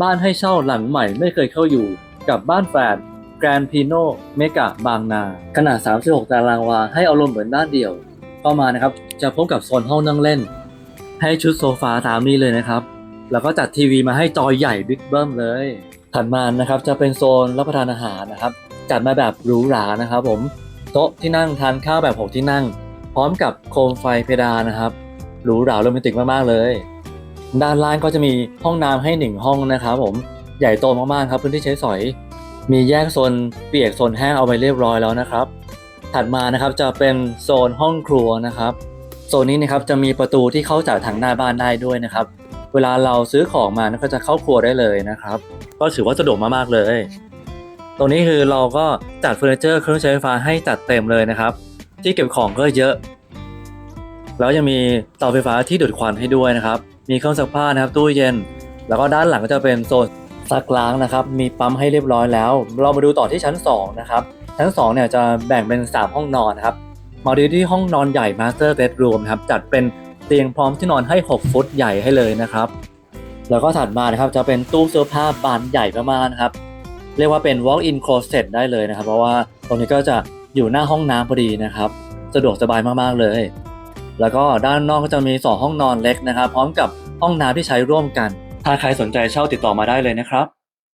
บ้านให้เช่าหลังใหม่ไม่เคยเข้าอยู่ กับบ้านแฝดแกรนพีโนเมกะบางนา ขนาด 36 ตารางวา ให้อารมณ์เหมือนบ้านเดี่ยว เข้ามานะครับ จะพบกับโซนห้องนั่งเล่น ให้ชุดโซฟาตามนี้เลยนะครับ แล้วก็จัดทีวีมาให้จอใหญ่บิ๊กเบิ้มเลย ถัดมานะครับจะเป็นโซนรับประทานอาหารนะครับ จัดมาแบบหรูหรานะครับผมโต๊ะที่นั่งทานข้าวแบบหกที่นั่ง พร้อมกับโคมไฟเพดานนะครับหรูหราโรแมนติกมากๆเลย ด้านล่างก็จะมีห้องน้ำให้หนึ่งห้องนะครับผมใหญ่โตมากๆครับพื้นที่ใช้สอย มีแยกโซนเปียกโซนแห้งเอาไว้เรียบร้อยแล้วนะครับ ถัดมานะครับจะเป็นโซนห้องครัวนะครับโซนนี้นะครับจะมีประตูที่เข้าจากทางหน้าบ้านได้ด้วยนะครับ เวลาเราซื้อของมาก็จะเข้าครัวได้เลยนะครับ ก็ถือว่าสะดวกมากๆเลย ตรงนี้คือเราก็จัดเฟอร์นิเจอร์เครื่องใช้ไฟฟ้าให้จัดเต็มเลยนะครับ ที่เก็บของก็เยอะ แล้วยังมีเตาไฟฟ้าที่ดูดควันให้ด้วยนะครับ มีเครื่องซักผ้านะครับตู้เย็น แล้วก็ด้านหลังก็จะเป็นโซนซักล้างนะครับ มีปั๊มให้เรียบร้อยแล้ว เรามาดูต่อที่ชั้น 2 นะครับ ชั้น 2 เนี่ยจะแบ่งเป็น 3 ห้องนอนนะครับ มาดูที่ห้องนอนใหญ่ Master Bedroom ครับ จัดเป็นเตียงพร้อมที่นอนให้ 6 ฟุตใหญ่ให้เลยนะครับ แล้วก็ถัดมานะครับจะเป็นตู้เสื้อผ้าบานใหญ่มากๆนะครับ เรียกว่าเป็น walk-in closet ได้เลยนะครับ เพราะว่าตรงนี้ก็จะอยู่หน้าห้องน้ำพอดีนะครับ สะดวกสบายมากๆเลย แล้วก็ด้านนอกก็จะมี 2 ห้องนอนเล็กนะครับ พร้อมกับห้องน้ำที่ใช้ร่วมกัน ถ้าใครสนใจเช่าติดต่อมาได้เลยนะครับ